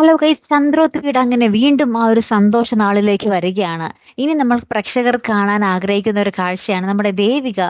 Hello guys Chandroth വീട് അങ്ങനെ വീണ്ടും ആ ഒരു സന്തോഷ നാളിലേക്ക് വരികയാണ്. ഇനി നമ്മൾ പ്രേക്ഷകർ കാണാൻ ആഗ്രഹിക്കുന്ന ഒരു കാഴ്ചയാണ് നമ്മുടെ ദേവിക.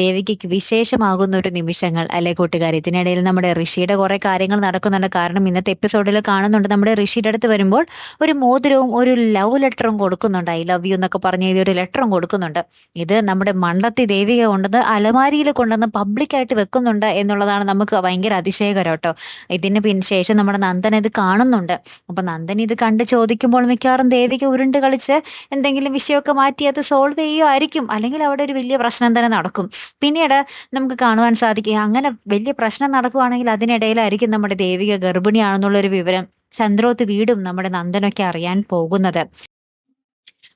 ദേവികയ്ക്ക് വിശേഷമാകുന്ന ഒരു നിമിഷങ്ങൾ അല്ലെ കൂട്ടുകാർ ഇതിനിടയിൽ നമ്മുടെ ഋഷിയുടെ കുറെ കാര്യങ്ങൾ നടക്കുന്നുണ്ട്. കാരണം ഇന്നത്തെ എപ്പിസോഡിൽ കാണുന്നുണ്ട് നമ്മുടെ ഋഷിയുടെ അടുത്ത് വരുമ്പോൾ ഒരു മോതിരവും ഒരു ലവ് ലെറ്ററും കൊടുക്കുന്നുണ്ട്. ഐ ലവ് യു എന്നൊക്കെ പറഞ്ഞ ഒരു ലെറ്ററും കൊടുക്കുന്നുണ്ട്. ഇത് നമ്മുടെ മണ്ടത്തി ദേവിക കൊണ്ടത് അലമാരിയിൽ കൊണ്ടുവന്ന് പബ്ലിക്കായിട്ട് വെക്കുന്നുണ്ട് എന്നുള്ളതാണ് നമുക്ക് ഭയങ്കര അതിശയകരം കേട്ടോ. ഇതിന് പിന്നെ ശേഷം നമ്മുടെ നന്ദന ഇത് കാണുന്നുണ്ട്. അപ്പൊ നന്ദൻ ഇത് കണ്ട് ചോദിക്കുമ്പോൾ മിക്കവാറും ദേവിക്ക് ഉരുണ്ട് കളിച്ച് എന്തെങ്കിലും വിഷയമൊക്കെ മാറ്റി അത് സോൾവ് ചെയ്യുമായിരിക്കും അല്ലെങ്കിൽ അവിടെ ഒരു വലിയ പ്രശ്നം തന്നെ നടക്കും. പിന്നീട് നമുക്ക് കാണുവാൻ സാധിക്കും അങ്ങനെ വലിയ പ്രശ്നം നടക്കുവാണെങ്കിൽ അതിനിടയിലായിരിക്കും നമ്മുടെ ദേവിക ഗർഭിണിയാണെന്നുള്ളൊരു വിവരം ചന്ദ്രോത്ത് വീടും നമ്മുടെ നന്ദനൊക്കെ അറിയാൻ പോകുന്നത്.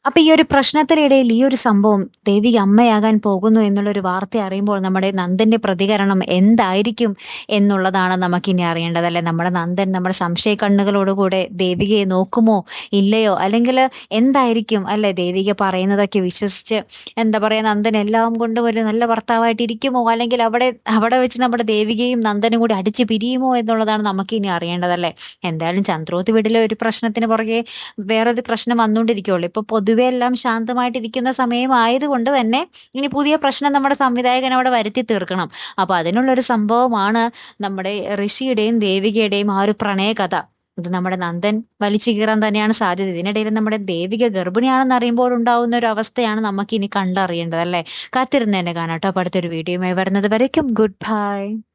അപ്പൊ ഈ ഒരു പ്രശ്നത്തിനിടയിൽ ഈ ഒരു സംഭവം ദേവിക അമ്മയാകാൻ പോകുന്നു എന്നുള്ളൊരു വാർത്ത അറിയുമ്പോൾ നമ്മുടെ നന്ദന്റെ പ്രതികരണം എന്തായിരിക്കും എന്നുള്ളതാണ് നമുക്കിനി അറിയേണ്ടത്. അല്ലെ നമ്മുടെ നന്ദൻ നമ്മുടെ സംശയ കണ്ണുകളോടുകൂടെ ദേവികയെ നോക്കുമോ ഇല്ലയോ? അല്ലെങ്കിൽ എന്തായിരിക്കും? അല്ലെ ദേവിക പറയുന്നതൊക്കെ വിശ്വസിച്ച് എന്താ പറയാ നന്ദൻ എല്ലാം കൊണ്ടും ഒരു നല്ല ഭർത്താവായിട്ടിരിക്കുമോ? അല്ലെങ്കിൽ അവിടെ അവിടെ വെച്ച് നമ്മുടെ ദേവികയും നന്ദനും കൂടി അടിച്ച് പിരിയുമോ എന്നുള്ളതാണ് നമുക്കിനി അറിയേണ്ടതല്ലേ എന്തായാലും ചന്ദ്രോത്ത് വീട്ടിലെ ഒരു പ്രശ്നത്തിന് പുറകെ വേറൊരു പ്രശ്നം വന്നുകൊണ്ടിരിക്കുള്ളൂ ഇപ്പൊ പൊതുവെ എല്ലാം ശാന്തമായിട്ടിരിക്കുന്ന സമയമായതുകൊണ്ട് തന്നെ ഇനി പുതിയ പ്രശ്നം നമ്മുടെ സംവിധായകൻ അവിടെ വരുത്തി തീർക്കണം. അപ്പൊ അതിനുള്ളൊരു സംഭവമാണ് നമ്മുടെ ഋഷിയുടെയും ദേവികയുടെയും ആ ഒരു പ്രണയകഥ. ഇത് നമ്മുടെ നന്ദൻ വലിച്ചു കീറാൻ തന്നെയാണ് സാധ്യത. ഇതിനിടയിൽ നമ്മുടെ ദേവിക ഗർഭിണിയാണെന്ന് അറിയുമ്പോൾ ഉണ്ടാവുന്ന ഒരു അവസ്ഥയാണ് നമുക്ക് ഇനി കണ്ടറിയേണ്ടത് അല്ലേ? കാത്തിരുന്ന് തന്നെ കാണാം കേട്ടോ. അപ്പൊ അടുത്തൊരു വീഡിയോയുമായി വരുന്നത് വരയ്ക്കും. Good bye